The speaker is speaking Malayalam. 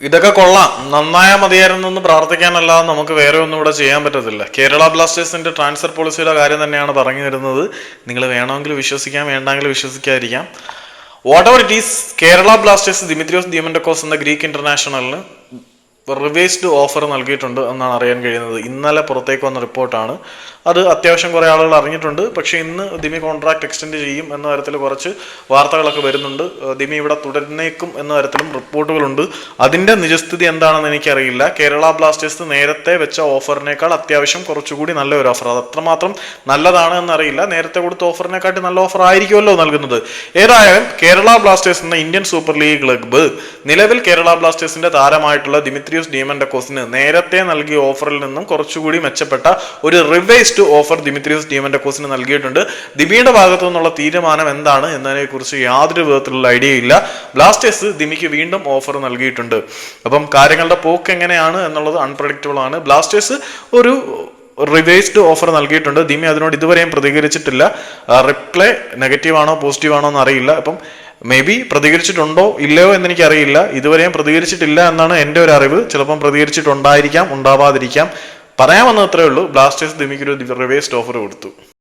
ഇതൊക്കെ കൊള്ളാം. നന്നായാൽ മതിയായിരുന്നു എന്ന് പ്രാർത്ഥിക്കാനല്ലാതെ നമുക്ക് വേറെ ഒന്നും ഇവിടെ ചെയ്യാൻ പറ്റത്തില്ല. കേരള ബ്ലാസ്റ്റേഴ്സിന്റെ ട്രാൻസ്ഫർ പോളിസിയുടെ കാര്യം തന്നെയാണ് പറഞ്ഞു തരുന്നത് നിങ്ങൾ വേണമെങ്കിൽ വിശ്വസിക്കാം വേണ്ടെങ്കിൽ വിശ്വസിക്കാതിരിക്കാം. Whatever it is Kerala Blasters Dimitrios Diamantakos എന്ന ഗ്രീക്ക് ഇന്റർനാഷണലിന് റിവേഴ്സ്ഡ് ഓഫർ നൽകിയിട്ടുണ്ട് എന്നാണ് അറിയാൻ കഴിയുന്നത്. ഇന്നലെ പുറത്തേക്ക് വന്ന റിപ്പോർട്ടാണ് അത് അത്യാവശ്യം കുറേ ആളുകൾ അറിഞ്ഞിട്ടുണ്ട്. പക്ഷേ ഇന്ന് ദിമി കോൺട്രാക്ട് എക്സ്റ്റെൻഡ് ചെയ്യും എന്ന തരത്തിൽ കുറച്ച് വാർത്തകളൊക്കെ വരുന്നുണ്ട്. ദിമി ഇവിടെ തുടരുന്നേക്കും എന്ന തരത്തിലും റിപ്പോർട്ടുകളുണ്ട്. അതിന്റെ നിജസ്ഥിതി എന്താണെന്ന് എനിക്കറിയില്ല. കേരള ബ്ലാസ്റ്റേഴ്സ് നേരത്തെ വെച്ച ഓഫറിനേക്കാൾ അത്യാവശ്യം കുറച്ചുകൂടി നല്ല ഒരു ഓഫർ അത് അത്രമാത്രം നല്ലതാണ് എന്നറിയില്ല. നേരത്തെ കൊടുത്ത ഓഫറിനെക്കാട്ടി നല്ല ഓഫർ ആയിരിക്കുമല്ലോ നൽകുന്നത്. ഏതായാലും കേരള ബ്ലാസ്റ്റേഴ്സ് എന്ന ഇന്ത്യൻ സൂപ്പർ ലീഗ് ക്ലബ്ബ് നിലവിൽ കേരള ബ്ലാസ്റ്റേഴ്സിന്റെ താരമായിട്ടുള്ള ദിമിത്രിയോസ് കോസിന് നേരത്തെ നൽകിയ ഓഫറിൽ നിന്നും കുറച്ചുകൂടി മെച്ചപ്പെട്ട ഒരു റിവൈസ്ഡ് ഓഫർ ദിമിത്രിയോസ് കോസിന് നൽകിയിട്ടുണ്ട്. ദിമിയുടെ ഭാഗത്തു നിന്നുള്ള തീരുമാനം എന്താണ് എന്നതിനെ കുറിച്ച് യാതൊരു വിധത്തിലുള്ള ഐഡിയ ഇല്ല. ബ്ലാസ്റ്റേഴ്സ് ദിമിക്ക് വീണ്ടും ഓഫർ നൽകിയിട്ടുണ്ട്. അപ്പം കാര്യങ്ങളുടെ പോക്ക് എങ്ങനെയാണ് എന്നുള്ളത് അൺപ്രഡിക്റ്റബിൾ ആണ്. ബ്ലാസ്റ്റേഴ്സ് ഒരു റിവേസ്ഡ് ഓഫർ നൽകിയിട്ടുണ്ട്. ദിമി അതിനോട് ഇതുവരെയും പ്രതികരിച്ചിട്ടില്ല. റിപ്ലൈ നെഗറ്റീവ് ആണോ പോസിറ്റീവ് ആണോ എന്ന് അറിയില്ല. അപ്പം മേ ബി പ്രതികരിച്ചിട്ടുണ്ടോ ഇല്ലയോ എന്ന് എനിക്കറിയില്ല ഇതുവരെയും പ്രതികരിച്ചിട്ടില്ല എന്നാണ് എന്റെ ഒരു അറിവ്. ചിലപ്പം പ്രതികരിച്ചിട്ടുണ്ടായിരിക്കാം ഉണ്ടാവാതിരിക്കാം. പറയാൻ വന്നത് അത്രേ ഉള്ളൂ. ബ്ലാസ്റ്റേഴ്സ് ദിമിക്കൊരു റിവേസ്റ്റ് ഓഫർ കൊടുത്തു.